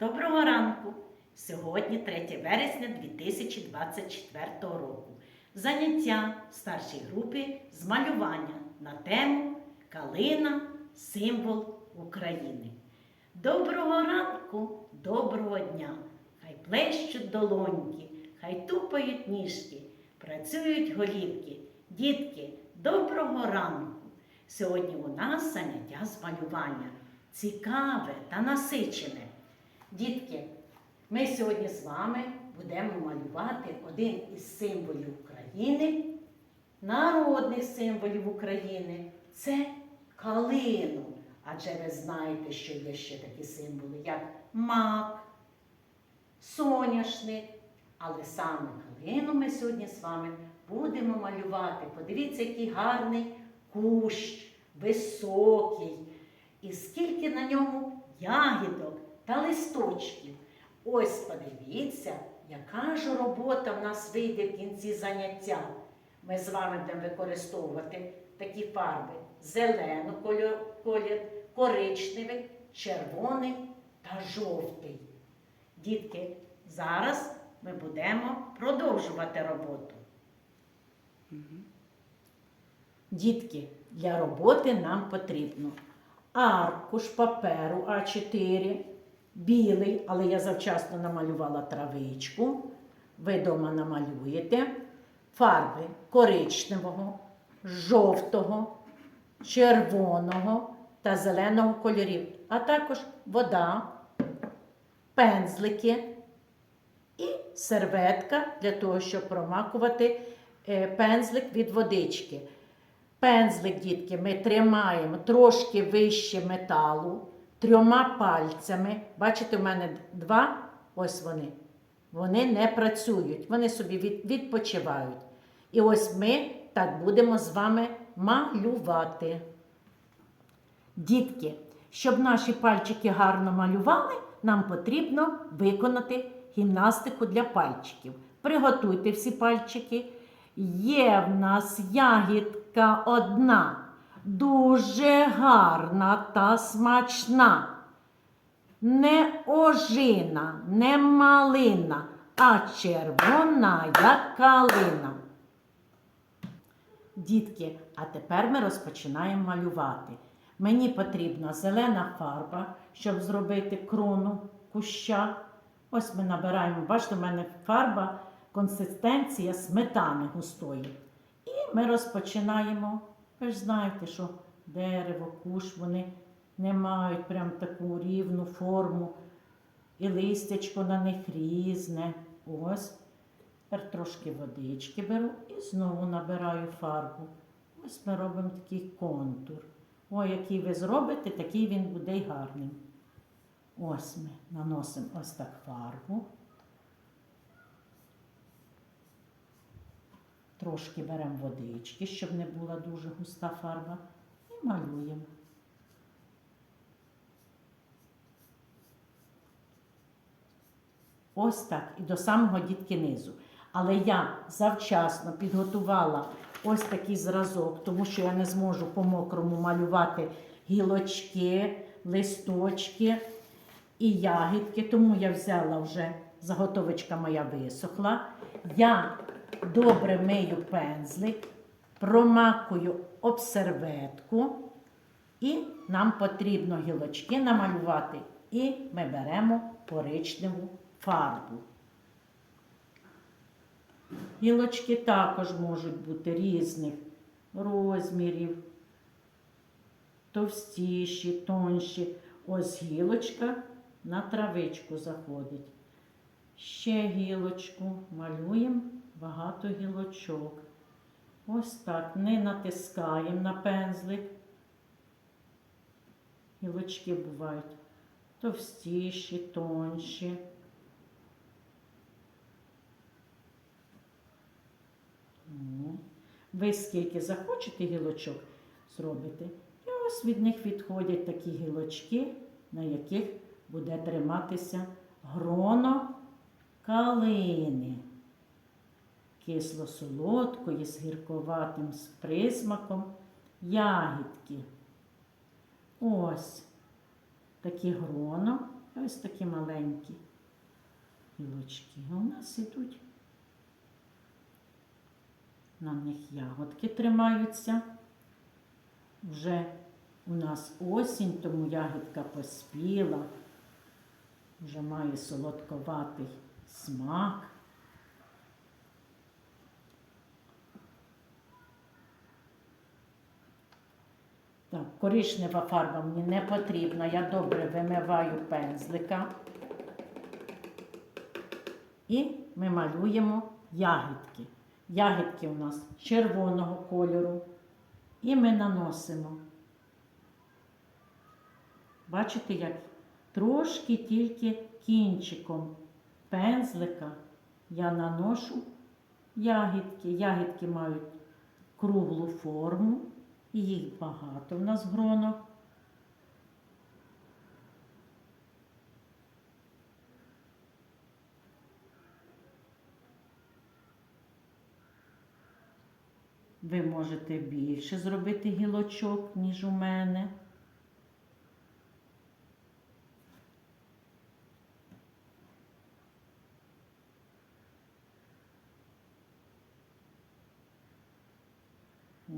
Доброго ранку! Сьогодні 3 вересня 2024 року. Заняття старшій групі з малювання на тему Калина символ України. Доброго ранку, доброго дня! Хай плещуть долоньки, хай тупають ніжки, працюють голівки. Дітки, доброго ранку! Сьогодні у нас заняття з малювання. Цікаве та насичене. Дітки, ми сьогодні з вами будемо малювати один із символів України, народних символів України це калину. Адже ви знаєте, що є ще такі символи, як мак, соняшник. Але саме калину ми сьогодні з вами будемо малювати. Подивіться, який гарний кущ, високий. І скільки на ньому ягідок та листочків. Ось подивіться, яка ж робота в нас вийде в кінці заняття. Ми з вами будемо використовувати такі фарби: зелену колір, коричневий, червоний та жовтий. Дітки, зараз ми будемо продовжувати роботу. Дітки, для роботи нам потрібно аркуш паперу А4, білий, але я завчасно намалювала травичку. Ви вдома намалюєте фарби коричневого, жовтого, червоного та зеленого кольорів, а також вода, пензлики і серветка для того, щоб промакувати е, пензлик від водички. Пензлик, дітки, ми тримаємо трошки вище металу, трьома пальцями. Бачите, у мене два, ось вони. Вони не працюють, вони собі відпочивають. І ось ми так будемо з вами малювати. Дітки, щоб наші пальчики гарно малювали, нам потрібно виконати гімнастику для пальчиків. Приготуйте всі пальчики. Є в нас ягідка одна, дуже гарна та смачна. Не ожина, не малина, а червона, як калина. Дітки, а тепер ми розпочинаємо малювати. Мені потрібна зелена фарба, щоб зробити крону куща. Ось ми набираємо, бачите, у мене фарба, консистенція сметани густої. І ми розпочинаємо. Ви ж знаєте, що дерево, кущ, вони не мають прям таку рівну форму. І листячко на них різне. Ось. Тепер трошки водички беру і знову набираю фарбу. Ось ми робимо такий контур. О, який ви зробите, такий він буде й гарним. Ось ми наносимо ось так фарбу. Трошки беремо водички, щоб не була дуже густа фарба, і малюємо. Ось так, і до самого дітки низу. Але я завчасно підготувала ось такий зразок, тому що я не зможу по-мокрому малювати гілочки, листочки і ягідки. Тому я взяла вже заготовочка моя висохла. Я добре мию пензлик, промакую об серветку, і нам потрібно гілочки намалювати. І ми беремо коричневу фарбу. Гілочки також можуть бути різних розмірів, товстіші, тонші. Ось гілочка на травичку заходить. Ще гілочку малюємо багато гілочок. Ось так не натискаємо на пензлик. Гілочки бувають товстіші, тонші. Ви скільки захочете гілочок зробити, і ось від них відходять такі гілочки, на яких буде триматися гроно калини. Кисло-солодкої з гірковатим присмаком ягідки. Ось такі гроно Ось такі маленькі гілочки. У нас ідуть. На них ягодки тримаються. Вже у нас осінь, тому ягідка поспіла, вже має солодковатий смак. Так, коричнева фарба мені не потрібна. Я добре вимиваю пензлика. І ми малюємо ягідки. Ягідки у нас червоного кольору. І ми наносимо. Бачите, як трошки тільки кінчиком пензлика я наношу ягідки. Ягідки мають круглу форму, їх багато в нас гронок. Ви можете більше зробити гілочок, ніж у мене.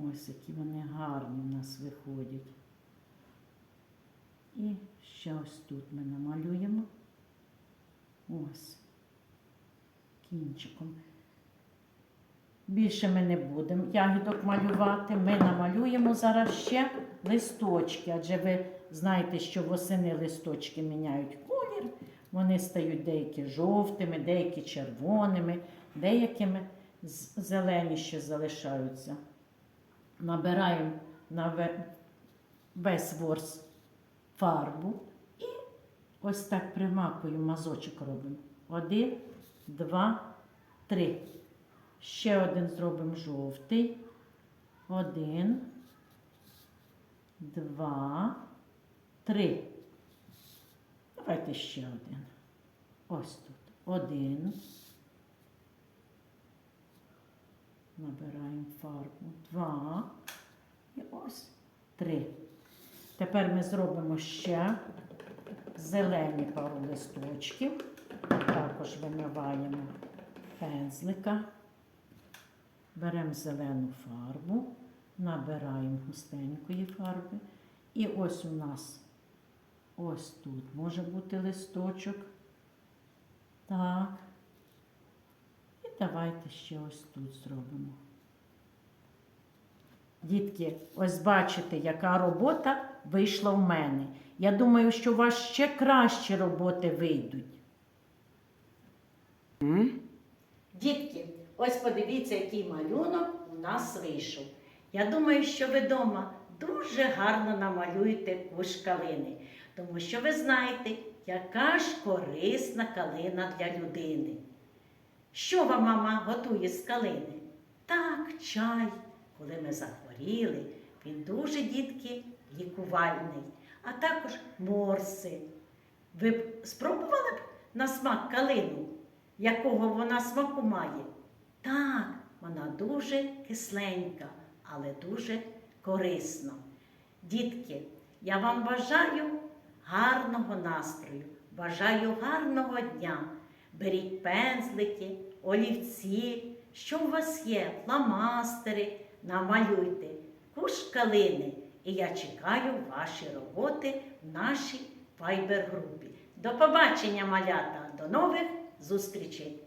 Ось які вони гарні в нас виходять. І ще ось тут ми намалюємо. Ось. Кінчиком. Більше ми не будемо ягідок малювати. Ми намалюємо зараз ще листочки, адже ви знаєте, що восени листочки міняють колір. Вони стають деякі жовтими, деякі червоними, деякими зелені ще залишаються. Набираємо на весь ворс фарбу і ось так примакую, мазочок робимо. Один, два, три. Ще один зробимо жовтий. Один, два, три. Давайте ще один. Ось тут. Один. Набираємо фарбу. Два. І ось три. Тепер ми зробимо ще зелені пару листочків. Також вимиваємо пензлика. Беремо зелену фарбу, набираємо густенької фарби. І ось у нас ось тут може бути листочок. Так. Давайте ще ось тут зробимо. Дітки, ось бачите, яка робота вийшла в мене. Я думаю, що у вас ще кращі роботи вийдуть. Дітки, ось подивіться, який малюнок у нас вийшов. Я думаю, що ви вдома дуже гарно намалюєте куш калини, тому що ви знаєте, яка ж корисна калина для людини. Що вам мама готує з калини? Так, чай, коли ми захворіли, він дуже, дітки, лікувальний, а також морси. Ви б спробували б на смак калину, якого вона смаку має? Так, вона дуже кисленька, але дуже корисна. Дітки, я вам бажаю гарного настрою, бажаю гарного дня. Беріть пензлики, олівці, що у вас є, фломастери, намалюйте куш калини. І я чекаю ваші роботи в нашій файбер-групі. До побачення, малята! До нових зустрічей!